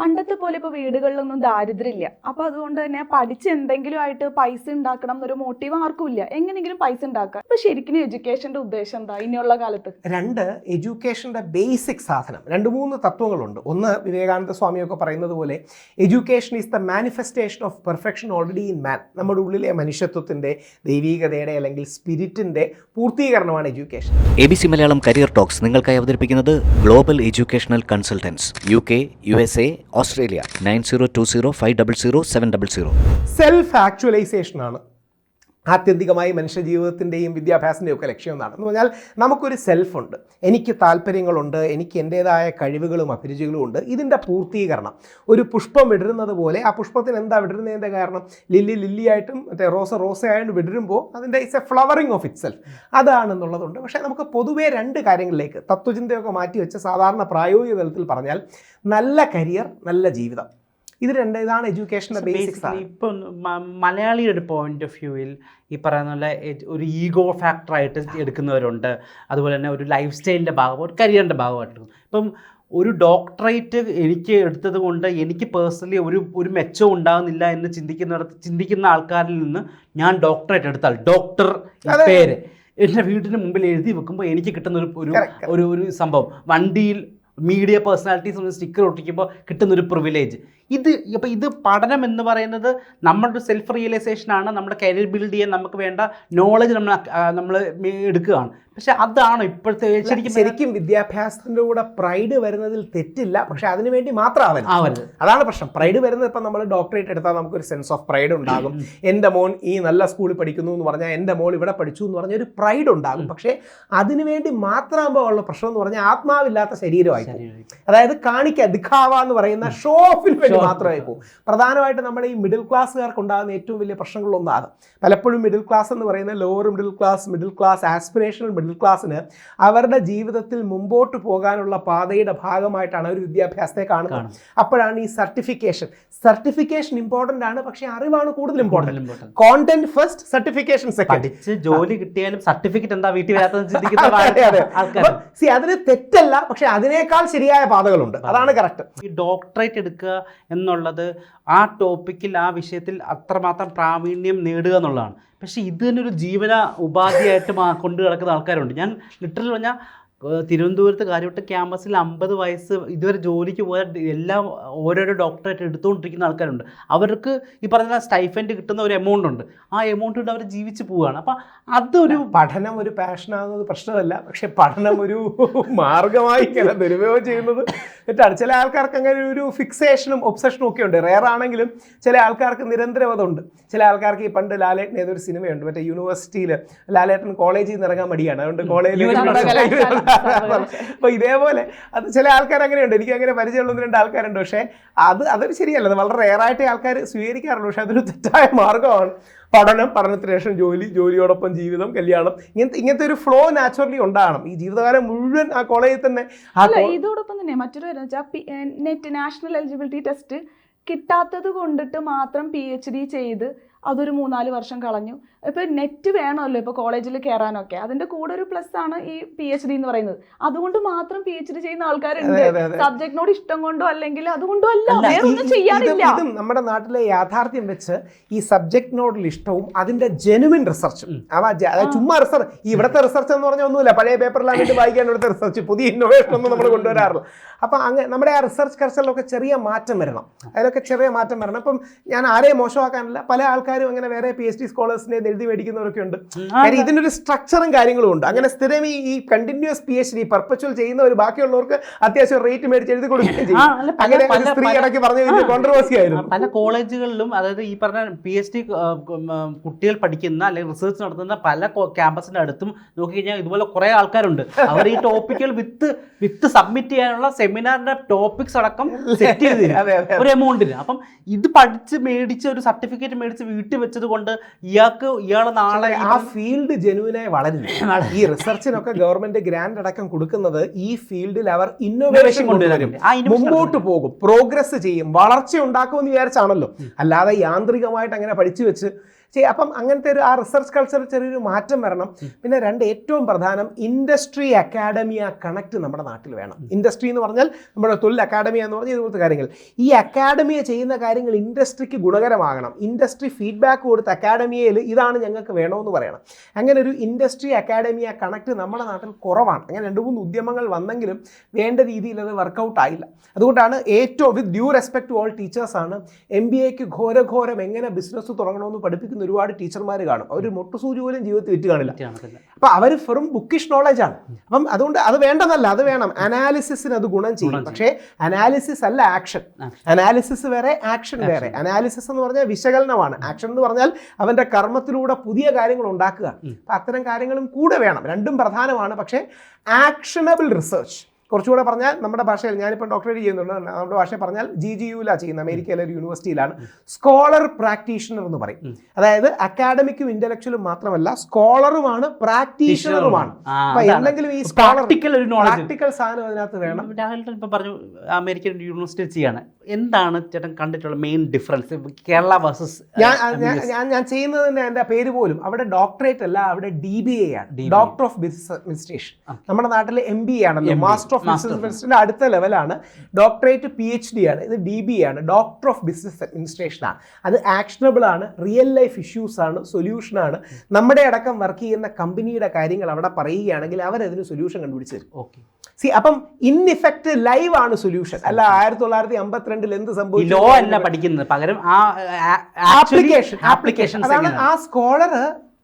പണ്ടത്തെ പോലെ ഇപ്പോൾ വീടുകളിലൊന്നും ദാരിദ്ര്യമില്ല. അപ്പോൾ അതുകൊണ്ട് തന്നെ പഠിച്ച് എന്തെങ്കിലും ആയിട്ട് പൈസ ഉണ്ടാക്കണം എന്നൊരു മോട്ടീവ് ആർക്കും ഇല്ല. എങ്ങനെയെങ്കിലും പൈസ ഉണ്ടാക്കാം. അപ്പൊ ശരിക്കും എഡ്യൂക്കേഷന്റെ ഉദ്ദേശം എന്താ? ഇനിയുള്ള കാലത്ത്? രണ്ട് എഡ്യൂക്കേഷന്റെ ബേസിക് സാധനം. രണ്ട് മൂന്ന് തത്വങ്ങളുണ്ട്. ഒന്ന് വിവേകാനന്ദ സ്വാമിയൊക്കെ പറയുന്നത് പോലെ education is the manifestation of perfection already in man നമ്മുടെ ഉള്ളിലെ മനുഷ്യത്വത്തിന്റെ ദൈവീകതയുടെ അല്ലെങ്കിൽ സ്പിരിറ്റിന്റെ പൂർത്തീകരണമാണ് education A B C Malayalam career talks നിങ്ങൾക്കായി അവതരിപ്പിക്കുന്നത് global educational consultants U K U S A Australia nine zero two zero five double zero seven double zero self ആക്ച്വലൈസേഷനാണ് ആത്യന്തികമായി മനുഷ്യ ജീവിതത്തിന്റെയും വിദ്യാഭ്യാസത്തിന്റെയും ഒക്കെ ലക്ഷ്യം എന്നാണ്. എന്ന് പറഞ്ഞാൽ നമുക്കൊരു സെൽഫുണ്ട്. എനിക്ക് താല്പര്യങ്ങളുണ്ട്. എനിക്ക് എന്റേതായ കഴിവുകളും അഭിരുചികളും ഉണ്ട്. ഇതിന്റെ പൂർത്തീകരണം. ഒരു പുഷ്പം വിടരുന്നത് പോലെ ആ പുഷ്പത്തിന് എന്താ വിടരുന്നതിന്റെ കാരണം? ലില്ലി ലില്ലിയായിട്ടും മറ്റേ റോസ ആയിട്ട് വിടരുമ്പോൾ അതിന്റെ it's a flowering of itself അതാണെന്നുള്ളതുണ്ട്. പക്ഷേ നമുക്ക് പൊതുവേ രണ്ട് കാര്യങ്ങളിലേക്ക് തത്വചിന്തയൊക്കെ മാറ്റി വെച്ച് സാധാരണ പ്രായോഗിക തലത്തിൽ പറഞ്ഞാൽ നല്ല കരിയർ നല്ല ജീവിതം. ഇത് രണ്ട് ഇതാണ് എഡ്യൂക്കേഷന്റെ ബേസിക്സ് ആണ് ഇപ്പം മലയാളിയുടെ ഒരു പോയിന്റ് ഓഫ് വ്യൂവിൽ ഈ പറയുന്ന പോലെ ഒരു ഈഗോ ഫാക്ടറായിട്ട് എടുക്കുന്നവരുണ്ട് അതുപോലെ തന്നെ ഒരു ലൈഫ് സ്റ്റൈലിന്റെ ഭാഗം ഒരു കരിയറിന്റെ ഭാഗമായിട്ട് ഇപ്പം ഒരു ഡോക്ടറേറ്റ് എനിക്ക് എടുത്തത് കൊണ്ട് എനിക്ക് പേഴ്സണലി ഒരു ഒരു മെച്ചം ഉണ്ടാകുന്നില്ല എന്ന് ചിന്തിക്കുന്ന ചിന്തിക്കുന്ന ആൾക്കാരിൽ നിന്ന് ഞാൻ ഡോക്ടറേറ്റ് എടുത്താൽ ഡോക്ടർ. പേര് എന്റെ വീടിന് മുമ്പിൽ എഴുതി വെക്കുമ്പോൾ എനിക്ക് കിട്ടുന്ന ഒരു. ഒരു ഒരു സംഭവം വണ്ടിയിൽ മീഡിയ പേഴ്സണാലിറ്റീസ് സ്റ്റിക്കർ ഒട്ടിക്കുമ്പോൾ കിട്ടുന്ന ഒരു പ്രിവിലേജ് ഇത് അപ്പോൾ ഇത് പഠനം എന്ന് പറയുന്നത് നമ്മുടെ സെൽഫ് റിയലൈസേഷനാണ് നമ്മുടെ കരിയർ ബിൽഡ് ചെയ്യാൻ നമുക്ക് വേണ്ട നോളജ് നമ്മൾ നമ്മൾ എടുക്കുകയാണ്. പക്ഷെ അതാണ് ഇപ്പോഴത്തെ ശരിക്കും ശരിക്കും വിദ്യാഭ്യാസത്തിന്റെ കൂടെ പ്രൈഡ് വരുന്നതിൽ തെറ്റില്ല. പക്ഷെ അതിനുവേണ്ടി മാത്രം ആവരുത് ആവരുത്. അതാണ് പ്രശ്നം. പ്രൈഡ് വരുന്നത് ഇപ്പം നമ്മൾ ഡോക്ടറേറ്റ് എടുത്താൽ നമുക്കൊരു സെൻസ് ഓഫ് പ്രൈഡ് ഉണ്ടാകും. എന്റെ മോൻ ഈ നല്ല സ്കൂളിൽ പഠിക്കുന്നു എന്ന് പറഞ്ഞാൽ എന്റെ മോൾ ഇവിടെ പഠിച്ചു എന്ന് പറഞ്ഞാൽ ഒരു പ്രൈഡ് ഉണ്ടാകും. പക്ഷേ അതിനുവേണ്ടി മാത്രമാകുമ്പോൾ ഉള്ള പ്രശ്നം എന്ന് പറഞ്ഞാൽ ആത്മാവില്ലാത്ത ശരീരമായി അതായത് കാണിക്കുക ദിഖാവ എന്ന് പറയുന്ന ഷോ ഓഫിന് വേണ്ടി. മാത്രമായി പോകും പ്രധാനമായിട്ട് നമ്മുടെ ഈ മിഡിൽ ക്ലാസ്സുകാർക്ക് ഉണ്ടാകുന്ന ഏറ്റവും വലിയ പ്രശ്നങ്ങളൊന്നാണ്. പലപ്പോഴും മിഡിൽ ക്ലാസ് എന്ന് പറയുന്ന lower middle class middle class aspirational middle ക്ലാസ്സിന് അവരുടെ ജീവിതത്തിൽ മുമ്പോട്ട് പോകാനുള്ള പാതയുടെ ഭാഗമായിട്ടാണ് അവർ വിദ്യാഭ്യാസത്തെ കാണുന്നത്. അപ്പോഴാണ് ഈ സർട്ടിഫിക്കേഷൻ സർട്ടിഫിക്കേഷൻ ഇമ്പോർട്ടന്റ് ആണ് പക്ഷേ അറിവാണ് കൂടുതൽ important. Content first certification second ജോലി കിട്ടിയാലും സർട്ടിഫിക്കറ്റ് എന്താ വീട്ടിൽ സി അതിന് തെറ്റല്ല പക്ഷെ അതിനേക്കാൾ ശരിയായ പാതകളുണ്ട്. അതാണ് കറക്റ്റ് ഈ ഡോക്ടറേറ്റ് എടുക്കുക എന്നുള്ളത് ആ ടോപ്പിക്കിൽ ആ വിഷയത്തിൽ അത്രമാത്രം പ്രാവീണ്യം നേടുക എന്നുള്ളതാണ്. പക്ഷേ ഇത് തന്നെ ഒരു ജീവന ഉപാധിയായിട്ട് കൊണ്ടു കിടക്കുന്ന ആൾക്കാരുണ്ട്. ഞാൻ ലിറ്ററലി പറഞ്ഞാൽ തിരുവനന്തപുരത്ത് കാര്യവട്ട ക്യാമ്പസിൽ അമ്പത് വയസ്സ് ഇതുവരെ ജോലിക്ക് പോയ എല്ലാം ഓരോരോ ഡോക്ടറേറ്റ് എടുത്തുകൊണ്ടിരിക്കുന്ന ആൾക്കാരുണ്ട്. അവർക്ക് ഈ പറഞ്ഞ സ്റ്റൈഫൻഡ് കിട്ടുന്ന ഒരു എമൗണ്ട് ഉണ്ട്. ആ എമൗണ്ട് കൊണ്ട് അവർ ജീവിച്ച് പോവുകയാണ്. അപ്പം അതൊരു പഠനം ഒരു പാഷനാകുന്നത് പ്രശ്നമല്ല. പക്ഷെ പഠനം ഒരു മാർഗമായി ഇങ്ങനെ ദുരുപയോഗം ചെയ്യുന്നത് തെറ്റാണ്. ചില ആൾക്കാർക്ക് അങ്ങനെ ഒരു ഫിക്സേഷനും ഒബ്സഷനും ഒക്കെ ഉണ്ട്. റെയർ ആണെങ്കിലും ചില ആൾക്കാർക്ക് നിരന്തരവതുണ്ട്. ചില ആൾക്കാർക്ക് ഈ പണ്ട് ലാലേട്ടൻ ഏതൊരു സിനിമയുണ്ട്. മറ്റേ യൂണിവേഴ്സിറ്റിയിൽ ലാലേട്ടൻ കോളേജിൽ നിന്ന് ഇറങ്ങാൻ മടിയാണ്. അതുകൊണ്ട് കോളേജിൽ അപ്പൊ ഇതേപോലെ അത് ചില ആൾക്കാർ അങ്ങനെയുണ്ട്. എനിക്ക് അങ്ങനെ പരിചയമുള്ള ഒന്ന് രണ്ട് ആൾക്കാരുണ്ട്. പക്ഷേ അത് അതൊരു ശരിയല്ല. അത് വളരെ റെയറായിട്ട് ആൾക്കാർ സ്വീകരിക്കാറുള്ളൂ. പക്ഷെ അതൊരു തെറ്റായ മാർഗമാണ്. പഠനം പഠനത്തിന് ശേഷം ജോലി ജോലിയോടൊപ്പം ജീവിതം കല്യാണം ഇങ്ങനത്തെ ഇങ്ങനത്തെ ഒരു ഫ്ലോ നാച്ചുറലി ഉണ്ടാകണം ഈ ജീവിതകാലം മുഴുവൻ ആ കോളേജിൽ തന്നെ ഇതോടൊപ്പം തന്നെ മറ്റൊരു നെറ്റ് നാഷണൽ എലിജിബിലിറ്റി ടെസ്റ്റ് കിട്ടാത്തത് കൊണ്ടിട്ട് മാത്രം പി എച്ച് ഡി ചെയ്ത് അതൊരു മൂന്നാൽ വർഷം കളഞ്ഞു. ഇപ്പൊ നെറ്റ് വേണമല്ലോ ഇപ്പോൾ കോളേജിൽ കയറാനൊക്കെ അതിന്റെ കൂടെ ഒരു പ്ലസ് ആണ് ഈ പി എച്ച് ഡി എന്ന് പറയുന്നത്. അതുകൊണ്ട് മാത്രം പി എച്ച് ഡി ചെയ്യുന്ന ആൾക്കാരുണ്ട്. സബ്ജക്റ്റിനോട് ഇഷ്ടം കൊണ്ടോ അല്ലെങ്കിൽ അതുകൊണ്ടോ അല്ല. ചെയ്യാനില്ല ഇതും- നമ്മുടെ നാട്ടിലെ യാഥാർത്ഥ്യം വെച്ച് ഈ സബ്ജക്റ്റിനോടുള്ള ഇഷ്ടവും അതിന്റെ ജെനുവിൻ റിസർച്ച് ചുമ്മാ റിസർച്ച് ഇവിടുത്തെ റിസർച്ച് എന്ന് പറഞ്ഞാൽ ഒന്നുമില്ല. പഴയ പേപ്പറിലാണ് ഇത് വായിക്കാൻ ഇവിടുത്തെ റിസർച്ച് പുതിയ ഇന്നോവേഷൻ ഒന്നും നമ്മൾ കൊണ്ടുവരാറില്ല. അപ്പൊ അങ്ങനെ നമ്മുടെ ആ റിസർച്ച് കൾച്ചറിലൊക്കെ ചെറിയ മാറ്റം വരണം. അതിലൊക്കെ ചെറിയ മാറ്റം വരണം. അപ്പം ഞാൻ ആരെയും മോശമാക്കാനില്ല. പല ആൾക്കാരും അങ്ങനെ വേറെ പി എച്ച് ഡി സ്കോളേഴ്സിനെ എഴുതി മേടിക്കുന്നവരൊക്കെ ഉണ്ട്. കാര്യം ഇതിനൊരു സ്ട്രക്ചറും കാര്യങ്ങളും ഉണ്ട്. അങ്ങനെ സ്ഥിരം ഈ continuous P H D perpetual ചെയ്യുന്ന ഒരു ബാക്കിയുള്ളവർക്ക് അത്യാവശ്യം റേറ്റ് മേടിച്ച് എഴുതി കൊടുക്കുകയും ചെയ്യും. അങ്ങനെ സ്ത്രീ ഇടയ്ക്ക് പറഞ്ഞ വലിയ കോൺട്രവേഴ്സി ആയിരുന്നു. പല കോളേജുകളിലും അതായത് ഈ പറഞ്ഞ പി എച്ച് ഡി കുട്ടികൾ പഠിക്കുന്ന അല്ലെങ്കിൽ റിസർച്ച് നടത്തുന്ന പല ക്യാമ്പസിന്റെ അടുത്തും നോക്കിക്കഴിഞ്ഞാൽ ഇതുപോലെ കുറെ ആൾക്കാരുണ്ട്. അവർ ഈ ടോപ്പിക്കുകൾ വിത്ത് വിത്ത് സബ്മിറ്റ് ചെയ്യാനുള്ള സെമിനാറിന്റെ ടോപ്പിക്സ് അടക്കം സെറ്റ് ചെയ്ത്. ഒരു എമൗണ്ടിന് അപ്പം ഇത് പഠിച്ച് മേടിച്ച് ഒരു സർട്ടിഫിക്കറ്റ് മേടിച്ച് വീട്ടിൽ വെച്ചത് കൊണ്ട് ഇയാൾക്ക് ഇയാൾ നാളെ ആ ഫീൽഡ് ജനുവിനായി വളരില്ല. ഈ റിസർച്ചിനൊക്കെ ഗവൺമെന്റ് ഗ്രാൻഡ് അടക്കം കൊടുക്കുന്നത് ഈ ഫീൽഡിൽ അവർ ഇന്നോവേഷൻ കൊണ്ടുവരും. മുമ്പോട്ട് പോകും. പ്രോഗ്രസ് ചെയ്യും. വളർച്ച ഉണ്ടാക്കുമെന്ന് വിചാരിച്ചാണല്ലോ. അല്ലാതെ യാന്ത്രികമായിട്ട് അങ്ങനെ പഠിച്ചു വെച്ച് അപ്പം അങ്ങനത്തെ ഒരു ആ റിസർച്ച് കൾച്ചറിൽ ചെറിയൊരു മാറ്റം വരണം. പിന്നെ രണ്ട് ഏറ്റവും പ്രധാനം ഇൻഡസ്ട്രി അക്കാഡമിയ കണക്ട് നമ്മുടെ നാട്ടിൽ വേണം. ഇൻഡസ്ട്രി എന്ന് പറഞ്ഞാൽ നമ്മുടെ തൊഴിൽ അക്കാഡമിയ എന്ന് പറഞ്ഞാൽ ഇതുപോലത്തെ കാര്യങ്ങൾ. ഈ അക്കാഡമിയ ചെയ്യുന്ന കാര്യങ്ങൾ ഇൻഡസ്ട്രിക്ക് ഗുണകരമാകണം. ഇൻഡസ്ട്രി ഫീഡ്ബാക്ക് കൊടുത്ത് അക്കാഡമിയയിൽ ഇതാണ് ഞങ്ങൾക്ക് വേണമെന്ന് പറയണം. അങ്ങനെ ഒരു ഇൻഡസ്ട്രി അക്കാഡമിയ കണക്ട് നമ്മുടെ നാട്ടിൽ കുറവാണ്. അങ്ങനെ രണ്ട് മൂന്ന് ഉദ്യമങ്ങൾ വന്നെങ്കിലും വേണ്ട രീതിയിൽ അത് വർക്കൗട്ട് ആയില്ല. അതുകൊണ്ടാണ് ഏറ്റവും with due respect to all ടീച്ചേഴ്സാണ് M B എക്ക് ഘോരഘോരം എങ്ങനെ ബിസിനസ് തുടങ്ങണമെന്ന് പഠിപ്പിക്കുന്ന ഒരുപാട് ടീച്ചർമാർ കാണും. അവർ മുട്ടുസൂചി പോലും ജീവിതത്തിൽ വിറ്റ് കാണില്ല. അപ്പൊ അവർ വെറും ബുക്കിഷ് നോളജ് ആണ്. അപ്പം അതുകൊണ്ട് അത് വേണ്ടതല്ല അത് വേണം. അനാലിസിസിന് അത് ഗുണം ചെയ്യും. പക്ഷേ അനാലിസിസ് അല്ല ആക്ഷൻ അനാലിസിസ് വേറെ ആക്ഷൻ വേറെ. അനാലിസിസ് എന്ന് പറഞ്ഞാൽ വിശകലനമാണ്. ആക്ഷൻ എന്ന് പറഞ്ഞാൽ അവന്റെ കർമ്മത്തിലൂടെ പുതിയ കാര്യങ്ങൾ ഉണ്ടാക്കുക. അപ്പൊ അത്തരം കാര്യങ്ങളും കൂടെ വേണം. രണ്ടും പ്രധാനമാണ്. പക്ഷേ ആക്ഷണബിൾ റിസർച്ച് കുറച്ചുകൂടെ പറഞ്ഞാൽ നമ്മുടെ ഭാഷയിൽ ഞാനിപ്പോൾ ഡോക്ടറേറ്റ് ചെയ്യുന്നുണ്ട്. നമ്മുടെ ഭാഷയിൽ പറഞ്ഞാൽ ജി ജി യുലാണ് ചെയ്യുന്നത്. അമേരിക്കയിലെ ഒരു യൂണിവേഴ്സിറ്റിയിലാണ് സ്കോളർ പ്രാക്ടീഷണർ എന്ന് പറയും. അതായത് അക്കാഡമിക്കും ഇന്റലക്ച്വലും മാത്രമല്ല സ്കോളറുമാണ് പ്രാക്ടീഷണറുമാണ് അപ്പൊ എന്തെങ്കിലും ഈ പ്രാക്ടിക്കൽ ഒരു പ്രാക്ടിക്കൽ സാധനം അതിനകത്ത് വേണം. രാഹുൽ ഇപ്പം പറഞ്ഞു അമേരിക്കൻ യൂണിവേഴ്സിറ്റി ചെയ്യാണ്. എന്താണ് ചേട്ടൻ കണ്ടിട്ടുള്ള മെയിൻ ഡിഫറൻസ് കേരള വേഴ്സസ് ഞാൻ ഞാൻ- ചെയ്യുന്നതിന്റെ എന്റെ പേര് പോലും അവിടെ ഡോക്ടറേറ്റ് അല്ല അവിടെ ഡി ബി എ ആണ്. ഡോക്ടർ ഓഫ് ബിസിനസ് അഡ്മിനിസ്ട്രേഷൻ നമ്മുടെ നാട്ടിലെ എം ബി എ ആണല്ലോ മാസ്റ്റർ ഓഫ് ബിസിനസ് അഡ്മിനിസ്ട്രേഷന്റെ അടുത്ത ലെവലാണ് ഡോക്ടറേറ്റ് പി എച്ച് ഡി ആണ്. ഇത് ഡി ബി ആണ്. ഡോക്ടർ ഓഫ് ബിസിനസ് അഡ്മിനിസ്ട്രേഷൻ ആണ്. അത് ആക്ഷനബിൾ ആണ്. റിയൽ ലൈഫ് ഇഷ്യൂസ് ആണ്. സൊല്യൂഷൻ ആണ്. നമ്മുടെ അടക്കം വർക്ക് ചെയ്യുന്ന കമ്പനിയുടെ കാര്യങ്ങൾ അവിടെ പറയുകയാണെങ്കിൽ അവരതിന് സൊല്യൂഷൻ കണ്ടുപിടിച്ച് തരും. ഓക്കെ സി അപ്പം ഇൻ ഇഫക്റ്റ് ലൈവ് ആണ് സൊല്യൂഷൻ അല്ല ആയിരത്തി തൊള്ളായിരത്തി അമ്പത്തിരണ്ടിൽ എന്ത് സംഭവിച്ചു? ലോ അല്ല പഠിക്കുന്നത്. പകരം ആ ആപ്ലിക്കേഷൻ ആപ്ലിക്കേഷൻ അതാണ് ആ സ്കോളർ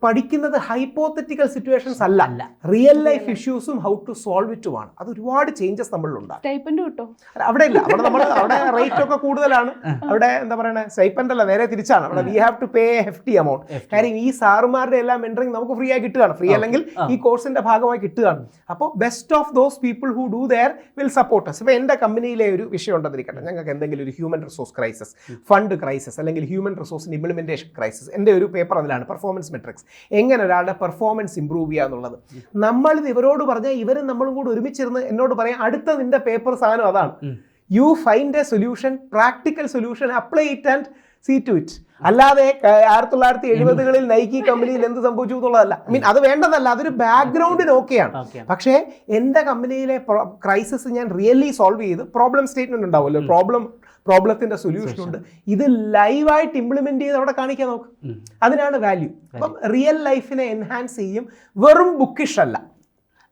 പഠിക്കുന്നത് ഹൈപ്പോത്തറ്റിക്കൽ സിറ്റുവേഷൻസ് അല്ല. അല്ല. റിയൽ ലൈഫ് ഇഷ്യൂസും ഹൗ ടു സോൾവ് ഇറ്റുമാണ് അത് ഒരുപാട് ചേഞ്ചസ് കിട്ടോ? അവിടെ ഇല്ല. അവിടെ നമ്മൾ അവിടെ റേറ്റ് ഒക്കെ കൂടുതലാണ്. അവിടെ എന്താ പറയുക സ്റ്റൈപ്പൻഡ് അല്ല നേരെ തിരിച്ചാണ്. അവിടെ we have to pay hefty amount കാര്യം ഈ സാറുമാരുടെ എല്ലാം എൻട്രിങ് നമുക്ക് ഫ്രീ ആയി കിട്ടുകയാണ്. ഫ്രീ അല്ലെങ്കിൽ ഈ കോഴ്സിന്റെ ഭാഗമായി കിട്ടുകയാണ്. അപ്പോൾ best of those people who do there will support us ഇപ്പോൾ എന്റെ കമ്പനിയിലെ ഒരു വിഷയം ഉണ്ടെന്നിരിക്കട്ടെ. ഞങ്ങൾക്ക് എന്തെങ്കിലും ഒരു human resource crisis fund crisis അല്ലെങ്കിൽ ഹ്യൂമൻ റിസോഴ്സ് ഇംപ്ലിമെന്റേഷൻ ക്രൈസിസ് എന്റെ ഒരു പേപ്പർ അതിലാണ്. പെർഫോമൻസ് മെട്രിക്സ് എങ്ങനെ ഒരാളുടെ പെർഫോമൻസ് ഇമ്പ്രൂവ് ചെയ്യുക എന്നുള്ളത്. നമ്മളിത് ഇവരോട് പറഞ്ഞാൽ ഇവരും നമ്മളും കൂടി ഒരുമിച്ചിരുന്ന് എന്നോട് പറയാം അടുത്ത നിന്റെ പേപ്പർ സാധനം അതാണ്. You find a solution practical solution apply it and see to it അല്ലാതെ ആയിരത്തി തൊള്ളായിരത്തി എഴുപതുകളിൽ നൈക്കി കമ്പനിയിൽ എന്ത് സംഭവിച്ചു എന്നുള്ളതല്ല. മീൻ അത് വേണ്ടതല്ല അതൊരു ബാക്ക്ഗ്രൗണ്ടിന് ഓക്കെയാണ്. പക്ഷേ എന്റെ കമ്പനിയിലെ ക്രൈസിസ് ഞാൻ റിയലി സോൾവ് ചെയ്ത് പ്രോബ്ലം സ്റ്റേറ്റ്മെന്റ് ഉണ്ടാവുമല്ലോ. പ്രോബ്ലം പ്രോബ്ലത്തിന്റെ സൊല്യൂഷൻ ഉണ്ട് ഇത് ലൈവായിട്ട് ഇംപ്ലിമെന്റ് ചെയ്ത് അവിടെ കാണിക്കാൻ നോക്ക്. അതിനാണ് വാല്യൂ അപ്പം റിയൽ ലൈഫിനെ എൻഹാൻസ് ചെയ്യും. വെറും ബുക്കിഷ് അല്ല.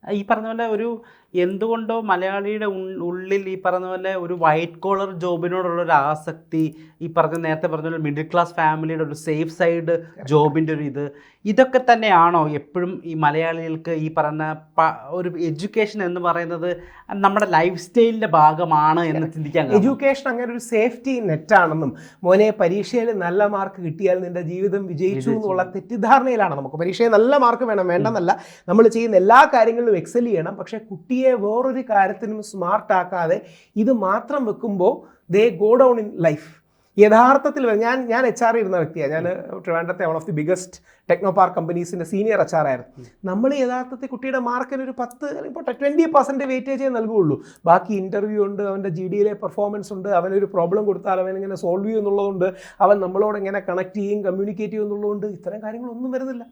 ഈ പറഞ്ഞ പോലെ ഒരു എന്തുകൊണ്ടോ മലയാളിയുടെ ഉള്ളിൽ ഈ പറഞ്ഞ പോലെ ഒരു വൈറ്റ് കോളർ ജോബിനോടുള്ള ഒരു ആസക്തി ഈ പറഞ്ഞ നേരത്തെ പറഞ്ഞ പോലെ മിഡിൽ ക്ലാസ് ഫാമിലിയുടെ ഒരു സേഫ് സൈഡ് ജോബിന്റെ ഒരു ഇത്. ഇതൊക്കെ തന്നെയാണോ എപ്പോഴും ഈ മലയാളികൾക്ക് ഈ പറഞ്ഞ പ- ഒരു എഡ്യൂക്കേഷൻ എന്ന് പറയുന്നത് നമ്മുടെ ലൈഫ് സ്റ്റൈലിന്റെ ഭാഗമാണ് എന്ന് ചിന്തിക്കാൻ? എഡ്യൂക്കേഷൻ അങ്ങനെ ഒരു സേഫ്റ്റി നെറ്റാണെന്നും മോനെ പരീക്ഷയിൽ നല്ല മാർക്ക് കിട്ടിയാൽ നിന്റെ ജീവിതം വിജയിച്ചു എന്നുള്ള തെറ്റിദ്ധാരണയിലാണ്. നമുക്ക് പരീക്ഷയിൽ നല്ല മാർക്ക് വേണം വേണ്ടെന്നല്ല. നമ്മൾ ചെയ്യുന്ന എല്ലാ കാര്യങ്ങളിലും എക്സൽ ചെയ്യണം. പക്ഷേ കുട്ടിയെ വേറൊരു കാര്യത്തിനും സ്മാർട്ട് ആക്കാതെ ഇത് മാത്രം വെക്കുമ്പോൾ they go down in life യഥാർത്ഥത്തിൽ ഞാൻ ഞാൻ എച്ച് ആർ ഇരുന്ന വ്യക്തിയാണ് ഞാൻ ട്രിവാൻഡത്തെ one of the biggest Technopark കമ്പനീസിന്റെ senior H R ആയിരുന്നു നമ്മൾ യഥാർത്ഥത്തിൽ കുട്ടിയുടെ മാർക്കിന് ഒരു പത്ത് അല്ലെങ്കിൽ ട്വന്റി പെർസെന്റ് വെയിറ്റേജേ നൽകുകയുള്ളൂ. ബാക്കി ഇന്റർവ്യൂ ഉണ്ട് അവന്റെ ജി ഡിയിലെ പെർഫോമൻസ് ഉണ്ട് അവനൊരു പ്രോബ്ലം കൊടുത്താൽ അവൻ ഇങ്ങനെ സോൾവ് ചെയ്യുന്നുള്ളതുകൊണ്ട് അവൻ നമ്മളോട് എങ്ങനെ കണക്ട് ചെയ്യും കമ്മ്യൂണിക്കേറ്റ് ചെയ്യും എന്നുള്ളതുകൊണ്ട് ഇത്തരം കാര്യങ്ങളൊന്നും വരുന്നില്ല.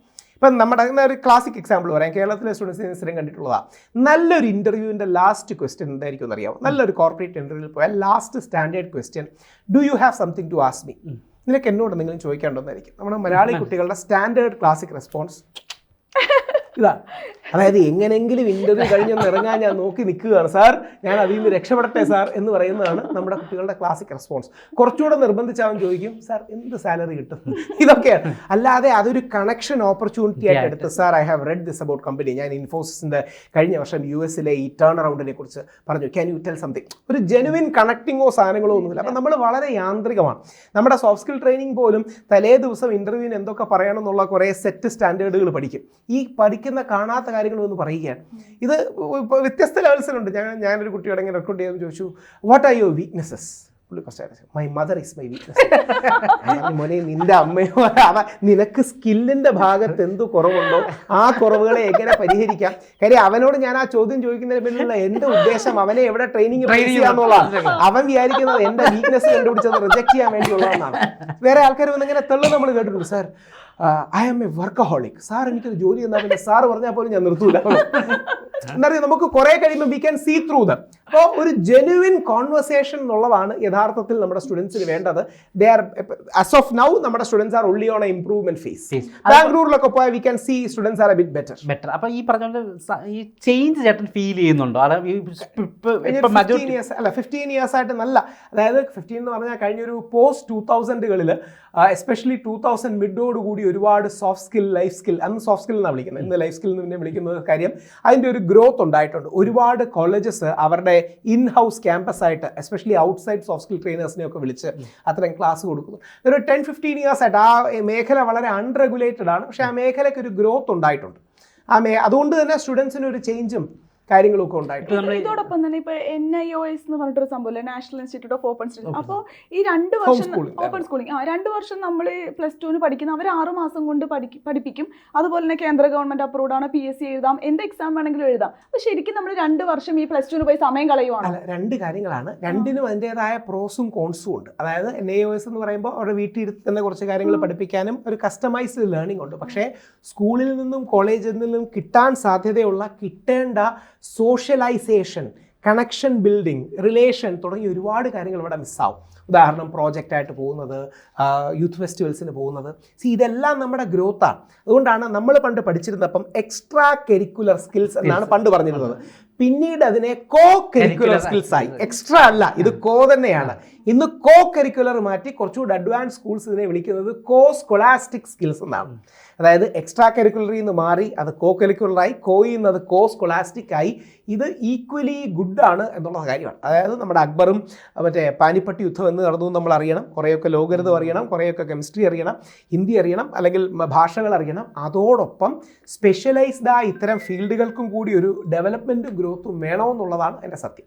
ഇപ്പം നമ്മുടെ ഒരു ക്ലാസിക് എക്സാമ്പിൾ പറയാം. കേരളത്തിലെ സ്റ്റുഡൻസ് സ്ഥിരം കണ്ടിട്ടുള്ളതാണ് നല്ലൊരു ഇന്റർവ്യൂവിന്റെ ലാസ്റ്റ് ക്വസ്റ്റ്യൻ എന്തായിരിക്കും എന്നറിയാമോ നല്ലൊരു കോർപ്പറേറ്റ് ഇന്റർവ്യൂവിൽ പോയാൽ last standard question do you have something to ask me നിനക്ക് എന്നോട് എന്തെങ്കിലും ചോദിക്കേണ്ടതെന്നായിരിക്കും നമ്മുടെ മലയാളി കുട്ടികളുടെ സ്റ്റാൻഡേർഡ് ക്ലാസിക് റെസ്പോൺസ് ഇതാണ് അതായത് എങ്ങനെങ്കിലും ഇന്റർവ്യൂ കഴിഞ്ഞൊന്ന് ഇറങ്ങാൻ ഞാൻ നോക്കി നിൽക്കുകയാണ്. സാർ ഞാൻ അതിൽ നിന്ന് രക്ഷപ്പെടട്ടെ സാർ എന്ന് പറയുന്നതാണ് നമ്മുടെ കുട്ടികളുടെ ക്ലാസിക് റെസ്പോൺസ് കുറച്ചുകൂടെ നിർബന്ധിച്ചാവും ചോദിക്കും സാർ എന്ത് സാലറി കിട്ടും? ഇതൊക്കെയാണ്. അല്ലാതെ അതൊരു കണക്ഷൻ ഓപ്പർച്യൂണിറ്റി ആയിട്ട് എടുത്ത് sir I have read this about company ഞാൻ ഇൻഫോസിസിന്റെ കഴിഞ്ഞ വർഷം യു എസിലെ ഈ ടേൺ അറൗണ്ടിനെ കുറിച്ച് പറഞ്ഞു. ക്യാൻ യു ടെൽ സംതിങ് ഒരു ജെനുവിൻ കണക്ടിങ്ങോ സാധനങ്ങളോ ഒന്നുമില്ല. അപ്പം നമ്മൾ വളരെ യാന്ത്രികമാണ്. നമ്മുടെ സോഫ്റ്റ് സ്കിൽ ട്രെയിനിങ് പോലും തലേ ദിവസം ഇന്റർവ്യൂവിന് എന്തൊക്കെ പറയണമെന്നുള്ള കുറേ സെറ്റ് സ്റ്റാൻഡേർഡുകൾ പഠിക്കും. ഈ പഠിക്കുന്ന കാണാത്ത കാര്യങ്ങളൊന്ന് പറയുകയാണ്. ഇത് ഇപ്പോൾ വ്യത്യസ്ത ലെവൽസിലുണ്ട്. ഞാൻ ഞാനൊരു കുട്ടിയോട് ഇങ്ങനെ റെക്കോർഡ് ചെയ്ത് ചോദിച്ചു വാട്ട് ആർ യുവർ വീക്ക്നെസ്സസ് പുള്ളി കുറച്ച് my mother is my weakness മോനെ നിന്റെ അമ്മയോ അതാ നിനക്ക് സ്കില്ലിന്റെ ഭാഗത്ത് എന്ത് കുറവുണ്ടോ ആ കുറവുകളെ എങ്ങനെ പരിഹരിക്കാം? കാര്യം അവനോട് ഞാൻ ആ ചോദ്യം ചോദിക്കുന്നതിന് പിന്നിലുള്ള എന്റെ ഉദ്ദേശം അവനെ എവിടെ ട്രെയിനിങ് ചെയ്യാന്നുള്ളതാണ്. അവൻ വിചാരിക്കുന്നത് എന്റെ വീക്ക്നെസ് കണ്ടുപിടിച്ചത് റിജക്ട് ചെയ്യാൻ വേണ്ടിയുള്ളതെന്നാണ് വേറെ ആൾക്കാർ വന്നിങ്ങനെ തെള്ളു നമ്മൾ കേട്ടിട്ടുണ്ട്. Sir I am a workaholic sir എനിക്കൊരു ജോലി എന്നാൽ പിന്നെ സാർ പറഞ്ഞാൽ പോലും ഞാൻ നിർത്തൂല. എന്നറിയാം നമുക്ക് കുറെ കഴിയുമ്പോൾ we can see through them അപ്പോൾ ഒരു ജെനുവിൻ കോൺവെർസേഷൻ എന്നുള്ളതാണ് യഥാർത്ഥത്തിൽ നമ്മുടെ സ്റ്റുഡൻസിന് വേണ്ടത്. They are as of now നമ്മുടെ students are only on improvement phase. ബാംഗ്ലൂരിലൊക്കെ പോയാൽ we can see students are a bit better better അപ്പൊ ഈ പറഞ്ഞ ഈ ചേഞ്ച് ചേട്ടൻ ഫീൽ ചെയ്യുന്നുണ്ടോ? അല്ല ഫിഫ്റ്റീൻ ഇയേഴ്സ് അല്ല ഫിഫ്റ്റീൻ ഇയേഴ്സ് ആയിട്ട് നല്ല. അതായത് ഫിഫ്റ്റീൻ എന്ന് പറഞ്ഞാൽ കഴിഞ്ഞ ഒരു പോസ്റ്റ് ടൂ തൗസൻഡുകളിൽ എസ്പെഷ്യലി ടൂ തൗസൻഡ് മിഡോട് കൂടി ഒരുപാട് സോഫ്റ്റ് സ്കിൽ ലൈഫ് സ്കിൽ അന്ന് സോഫ്റ്റ് സ്കിൽ എന്നാണ് വിളിക്കുന്നത്. ഇന്ന് ലൈഫ് സ്കിൽ എന്ന് പിന്നെ വിളിക്കുന്നത് കാര്യം അതിന്റെ ഒരു ഗ്രോത്ത് ഉണ്ടായിട്ടുണ്ട്. ഒരുപാട് കോളേജസ് അവരുടെ ഇൻ ഹൗസ് ക്യാമ്പസ് ആയിട്ട് especially outside soft skill ട്രെയിനേഴ്സിനെ ഒക്കെ വിളിച്ച് അത്രയും ക്ലാസ് കൊടുക്കുന്നു. ഒരു ടെൻ ഫിഫ്റ്റീൻ ഇയേഴ്സ് ആയിട്ട് ആ മേഖല വളരെ അൺറെഗുലേറ്റഡ് ആണ്. പക്ഷേ ആ മേഖലയ്ക്ക് ഒരു ഗ്രോത്ത് ഉണ്ടായിട്ടുണ്ട്. ആ മേ അതുകൊണ്ട് തന്നെ സ്റ്റുഡൻസിന് ഒരു ചേഞ്ചും കാര്യങ്ങളും ഒക്കെ ഉണ്ടായിട്ടുണ്ട് ഇതോടൊപ്പം തന്നെ ഇപ്പൊ എൻ ഐ ഒ എസ് എന്ന് പറഞ്ഞിട്ടൊരു സംഭവം national institute of open studies അപ്പോൾ ഈ രണ്ട് വർഷം ഓപ്പൺ സ്കൂളിംഗ് ആ രണ്ട് വർഷം നമ്മൾ പ്ലസ് ടുവിന് പഠിക്കുന്ന അവർ ആറ് മാസം കൊണ്ട് പഠിപ്പിക്കും. അതുപോലെ തന്നെ കേന്ദ്ര ഗവൺമെന്റ് അപ്രൂവ്ഡ് ആണ് പി എസ് സി എഴുതാം എന്ത് എക്സാം വേണമെങ്കിലും എഴുതാം. അപ്പൊ ശരിക്കും നമ്മൾ രണ്ട് വർഷം ഈ പ്ലസ് ടുവിന് പോയി സമയം കളയുവാണ്. അല്ല രണ്ട് കാര്യങ്ങളാണ്. രണ്ടിനും അതിന്റെതായ പ്രോസും കോൺസും ഉണ്ട്. അതായത് എൻ ഐ ഒ എസ് എന്ന് പറയുമ്പോൾ അവരുടെ വീട്ടിൽ ഇരുത്തുന്ന കുറച്ച് കാര്യങ്ങൾ പഠിപ്പിക്കാനും ഒരു കസ്റ്റമൈസ്ഡ് ലേണിംഗ് ഉണ്ട്. പക്ഷേ സ്കൂളിൽ നിന്നും കോളേജിൽ നിന്നും കിട്ടാൻ സാധ്യതയുള്ള കിട്ടേണ്ട സോഷ്യലൈസേഷൻ കണക്ഷൻ ബിൽഡിംഗ് റിലേഷൻ തുടങ്ങിയ ഒരുപാട് കാര്യങ്ങൾ ഇവിടെ മിസ്സാവും. ഉദാഹരണം പ്രോജക്റ്റായിട്ട് പോകുന്നത് യൂത്ത് ഫെസ്റ്റിവൽസിന് പോകുന്നത്. സി ഇതെല്ലാം നമ്മുടെ ഗ്രോത്താണ്. അതുകൊണ്ടാണ് നമ്മൾ പണ്ട് പഠിച്ചിരുന്നപ്പം എക്സ്ട്രാ കരിക്കുലർ സ്കിൽസ് എന്നാണ് പണ്ട് പറഞ്ഞിരുന്നത്. പിന്നീട് അതിനെ കോ കരിക്കുലർ സ്കിൽസ് ആയി. എക്സ്ട്രാ അല്ല ഇത് കോ തന്നെയാണ്. ഇന്ന് കോ കരിക്കുലർ മാറ്റി കുറച്ചുകൂടി അഡ്വാൻസ് സ്കൂൾസ് ഇതിനെ വിളിക്കുന്നത് കോ സ്കൊളാസ്റ്റിക് സ്കിൽസ് എന്നാണ് അതായത് എക്സ്ട്രാ കരിക്കുലറിൽ നിന്ന് മാറി അത് കോ കരിക്കുലറായി കോയിൽ നിന്ന് അത് കോ സ്കൊളാസ്റ്റിക് ആയി ഇത് ഈക്വലി ഗുഡ് ആണ് എന്നുള്ള കാര്യമാണ്. അതായത് നമ്മുടെ അക്ബറും മറ്റേ പാനിപ്പട്ടി യുദ്ധം എന്ന് നടന്നു നമ്മൾ അറിയണം. കുറേയൊക്കെ ലോകരുതം അറിയണം കുറേയൊക്കെ കെമിസ്ട്രി അറിയണം ഹിന്ദി അറിയണം അല്ലെങ്കിൽ ഭാഷകൾ അറിയണം. അതോടൊപ്പം സ്പെഷ്യലൈസ്ഡ് ആയ ഇത്തരം ഫീൽഡുകൾക്കും കൂടി ഒരു ഡെവലപ്മെന്റും ഗ്രോത്തും വേണമെന്നുള്ളതാണ് എന്റെ സത്യം.